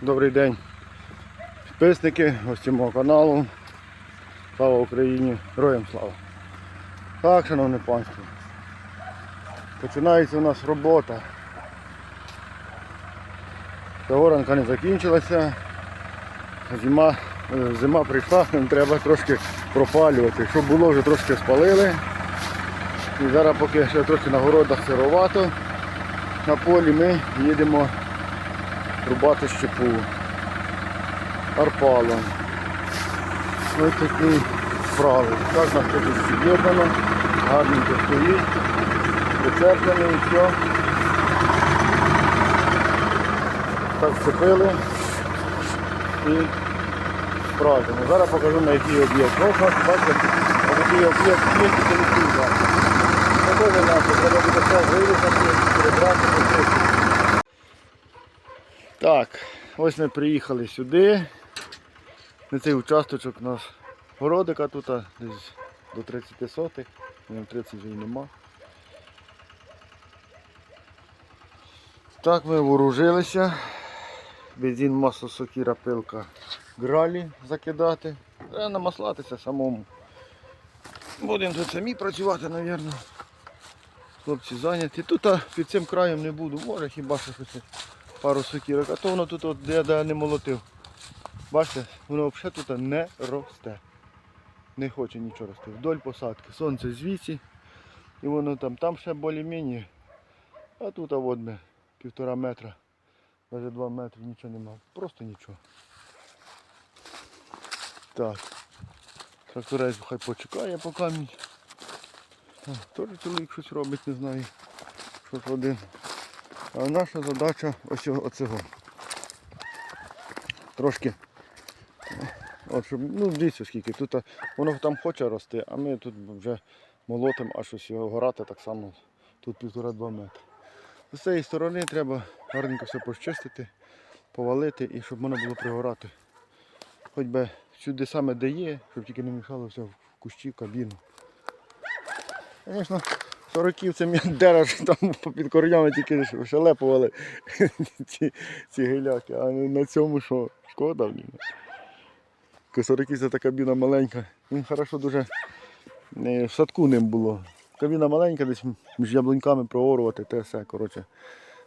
Добрий день, підписники, гості мого каналу. Слава Україні! Героям слава! Так, шановне панство. Починається у нас робота. Горанка не закінчилася. Зима, е, зима прийшла, нам треба трошки пропалювати. Щоб було, вже трошки спалили. І зараз поки ще трохи на городах сировато на полі ми їдемо рубати щепу арпалом. Ось такі справи. Так нас тут з'єднано, гарненько стоїть, прицеплений і все. Так вцепили і справимо. Зараз покажу на який об'єкт. Бачите, на який об'єкт є тільки не теж треба буде все вирізати, перебрати, почистити. Так, ось ми приїхали сюди. На цей участочок у нас городика тут десь до 30 сотих, Ні, 30 вже й нема. Так ми вооружилися. Бензин, масло, сокіра, пилка, гралі закидати. Треба намаслатися самому. Будемо тут самі працювати, мабуть. Хлопці зайняті. Тут під цим краєм не буду, може хіба що щось пару сокірок, а то воно тут от, я де не молотив. Бачите, воно взагалі тут не росте. Не хоче нічого рости. Вдоль посадки. Сонце звідси. І воно там, там ще більш-менш. А тут а от півтора метра, навіть два метри, нічого немає. Просто нічого. Так. Тракторець хай почекає поки мій. Теж чоловік щось робить, не знаю. Щось один. Наша задача ось цього- оцього. Трошки. От, щоб, ну дивіться скільки. Тут воно там хоче рости, а ми тут вже молотимо, а щось його горати так само. Тут півтора-два метри. З цієї сторони треба гарненько все почистити, повалити і щоб воно було пригорати. Хоч би сюди саме де є, щоб тільки не мішало все в кущі, в кабіну. Звісно, сороківцям як дереш там під корнями тільки шелепували ці, ці гиляки, а на цьому що? Шкода в нього. Сороківця та кабіна маленька. Він хорошо дуже в садку ним було. Кабіна маленька, десь між яблуньками проорувати, те все, коротше,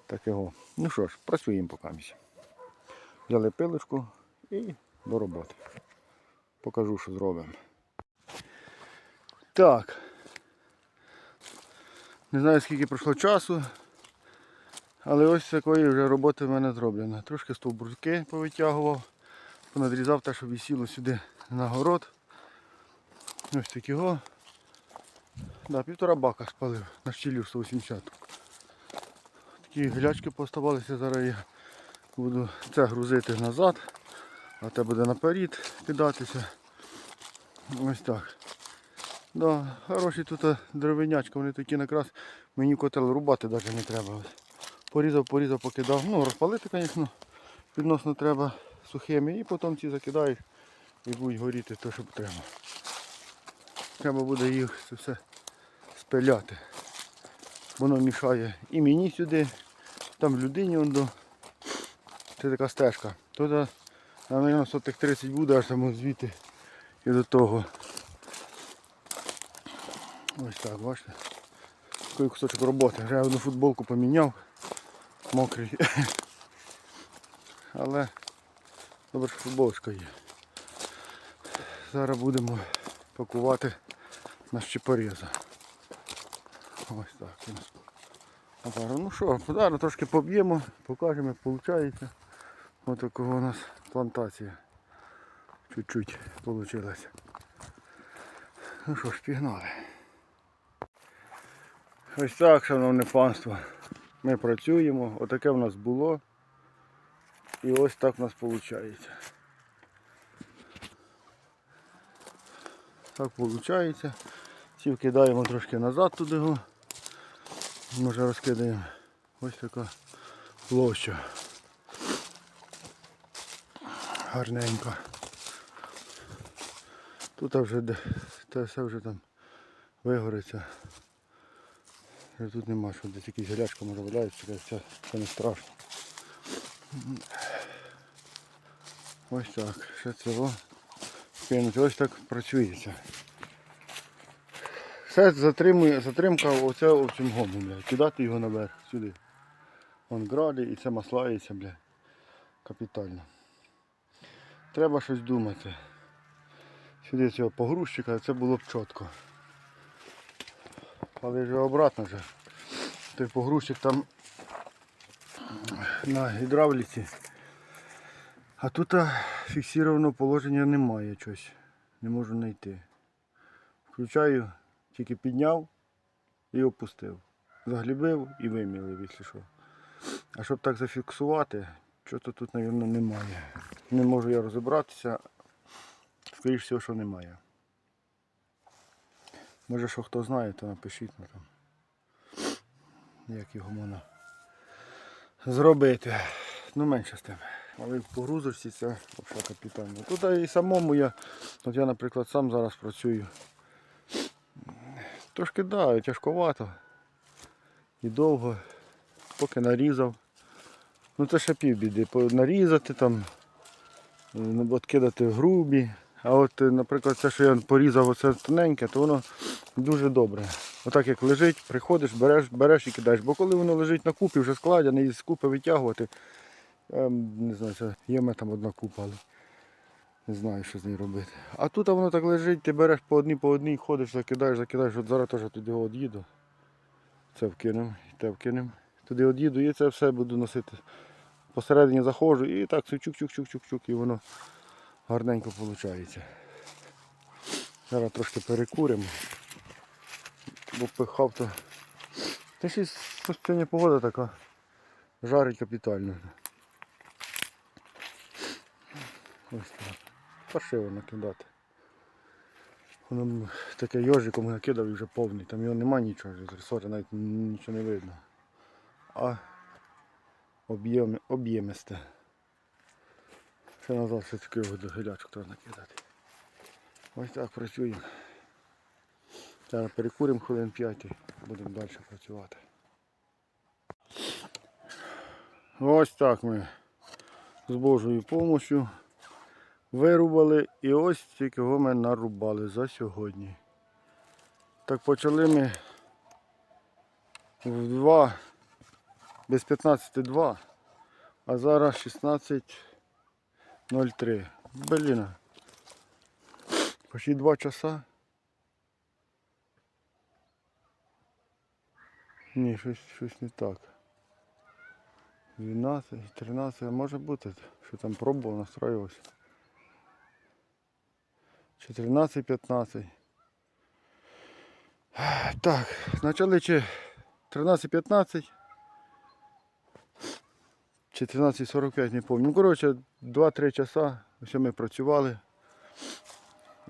так його. Ну що ж, працюємо поки. місі. Взяли пилочку і до роботи. Покажу, що зробимо. Так. Не знаю скільки пройшло часу, але ось такої вже роботи в мене зроблено. Трошки стовбурки повитягував, понадрізав те, що висіло сюди на город. Ось такого. Да, півтора бака спалив на щілю 180. Такі глячки поставалися, зараз я буду це грузити назад, а те буде наперед кидатися. Ось так. Да, хороші тут а, деревенячка, вони такі якраз мені котел рубати навіть не треба. Порізав, порізав, покидав. Ну, розпалити, звісно, відносно треба сухими і потім ці закидаєш і будуть горіти те, що треба. Треба буде їх це все спиляти. Воно мішає і мені сюди, там людині он до. Це така стежка. Тут, мабуть, сотих 30 буде, аж там звідти і до того. Ось так, бачите. Такий кусочок роботи. Я одну футболку поміняв. Мокрий. Але добре, що футболочка є. Зараз будемо пакувати на щепоріза. Ось так. Ну що, зараз трошки поб'ємо, покажемо, як виходить. Ось такого у нас плантація. Чуть-чуть вийшла. Ну що ж, пігнали. Ось так, шановне панство. Ми працюємо, отаке в нас було. І ось так в нас виходить. Так виходить. Ці вкидаємо трошки назад туди його. Може розкидаємо. Ось така площа. Гарненька. Тут вже те все вже там вигориться. Вже Тут нема що десь якісь гелячка може валяється, це, це не страшно. Ось так. Ще цього кинути. Ось так працюється. Все затримує, затримка оце в цьому гому, бля. Кидати його наверх, сюди. Вон гради і це маслається, бля. Капітально. Треба щось думати. Сюди цього погрузчика, це було б чітко. Але вже обратно вже. Той погрузчик там на гідравліці. А тут фіксованого положення немає щось. Не можу знайти. Включаю, тільки підняв і опустив. Заглібив і вимілив, якщо що. А щоб так зафіксувати, чого то тут, мабуть, немає. Не можу я розібратися. Скоріше всього, що немає. Може, що хто знає, то напишіть на там. Як його можна зробити. Ну менше з тим. Але в погрузочці це взагалі капітально. Тут і самому я, от я, наприклад, сам зараз працюю. Трошки да, тяжковато. І довго. Поки нарізав. Ну це ще півбіди. Нарізати там, е, откидати грубі. А от, е, наприклад, це, що я порізав оце тоненьке, то воно дуже добре. Отак як лежить, приходиш, береш, береш і кидаєш. Бо коли воно лежить на купі, вже складене, і з купи витягувати. Я не знаю, це є мене там одна купа, але не знаю, що з нею робити. А тут воно так лежить, ти береш по одній, по одній, ходиш, закидаєш, закидаєш. От зараз теж туди од'їду. Це вкинемо, і те вкинемо. Туди од'їду і це все буду носити. Посередині заходжу і так чук-чук-чук-чук-чук, і воно гарненько виходить. Зараз трошки перекуримо. Бо пихав то. Та ще сьогодні погода така. Жарить капітально. Ось так. Паршиво накидати. Воно таке йожиком накидав і вже повний. Там його нема нічого, з ресори навіть нічого не видно. А об'єм, об'ємисте. Ще назад ще такий гілячок треба накидати. Ось так працюємо. Зараз перекуримо хвилин 5 і будемо далі працювати. Ось так ми з Божою допомогою вирубали і ось тільки його ми нарубали за сьогодні. Так почали ми в 2, без 15.2, а зараз 16.03. Блін. Почти 2 часа. Ні, щось, щось не так. 12, 13, а може бути, що там пробував, настроювався. 14, 15. Так, почали чи 13-15 чи 13.45, не пам'ятаю. Ну, коротше, 2-3 часа ось ми працювали.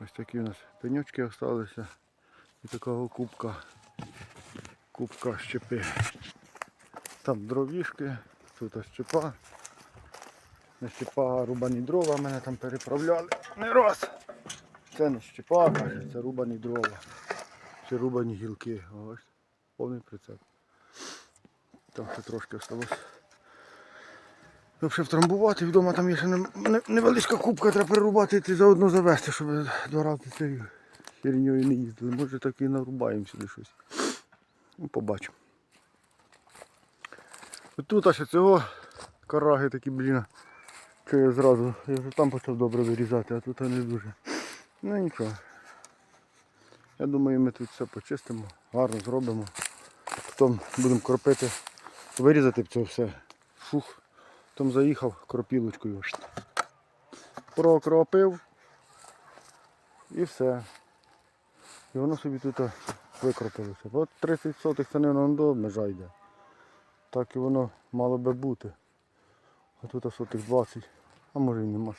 Ось такі у нас пенючки залишилися. І такого кубка. Кубка щепи. Там дровішки, тут щепа. Не щепа, рубані дрова мене там переправляли. Не раз. Це не щепа, каже, це рубані дрова. Це рубані гілки. Ось. Повний прицеп. Там ще трошки осталось. Взагалі втрамбувати, вдома там є ще не- не- невеличка кубка, треба перерубати і заодно завести, щоб два рази цією херньою не їздили. Може так і нарубаємо сюди щось. Ну, побачимо. Тут аж цього караги такі, блін. Що я зразу, я вже там почав добре вирізати, а тут не дуже. Ну нічого. Я думаю, ми тут все почистимо, гарно зробимо. Потім будемо кропити, вирізати це все. Фух. Потім заїхав кропілочкою. Прокропив і все. І воно собі тут викропилося. От 30 сотих це не до межа йде. Так і воно мало би бути. А тут сотих 20, а може і нема.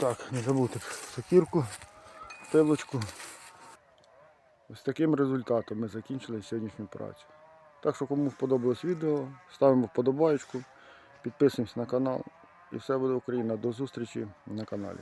Так, не забути сокірку, пилочку. Ось таким результатом ми закінчили сьогоднішню працю. Так що кому сподобалось відео, ставимо вподобайку, підписуємось на канал і все буде Україна. До зустрічі на каналі.